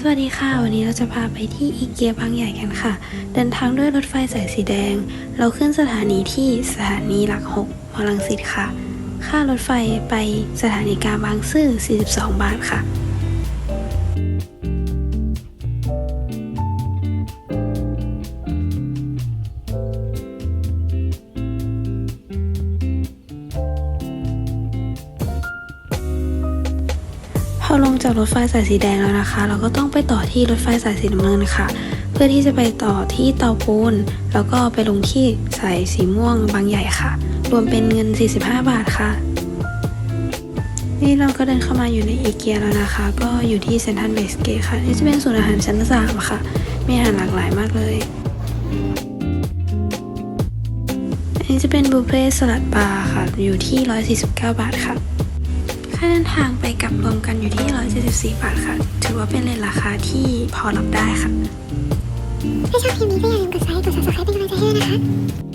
สวัสดีค่ะ วันนี้เราจะพาไปที่อีเกียบางใหญ่กันค่ะ เดินทางด้วยรถไฟสายสีแดง เราขึ้นสถานีที่สถานีหลักหกมอลังสิตค่ะ ค่ารถไฟไปสถานีกลางบางซื่อ 42 บาทค่ะ พอลงจากรถไฟสายสีแดงแล้วนะคะ เราก็ต้องไปต่อที่รถไฟสายสีน้ำเงินค่ะ เพื่อที่จะไปต่อที่เตาปูน แล้วก็ไปลงที่สายสีม่วงบางใหญ่ค่ะ รวมเป็นเงิน 45 บาทค่ะ นี่เราก็เดินเข้ามาอยู่ในอีเกียแล้วนะคะ ก็อยู่ที่เซนทัลเบสเกตค่ะ นี่จะเป็นศูนย์อาหารชั้นสามค่ะ มีอาหารหลากหลายมากเลยอันนี้จะเป็นบุฟเฟ่สลัดบาร์ค่ะ อยู่ที่ 149 บาทค่ะ ค่าเดินทางไปกลับรวมกันอยู่ที่ 174 บาทค่ะ ถือว่าเป็นเลทราคาที่พอรับได้ค่ะ ถ้าชอบคลิปนี้ก็อย่าลืมกดไลค์กด subscribe เป็นกำลังใจให้ด้วยนะคะ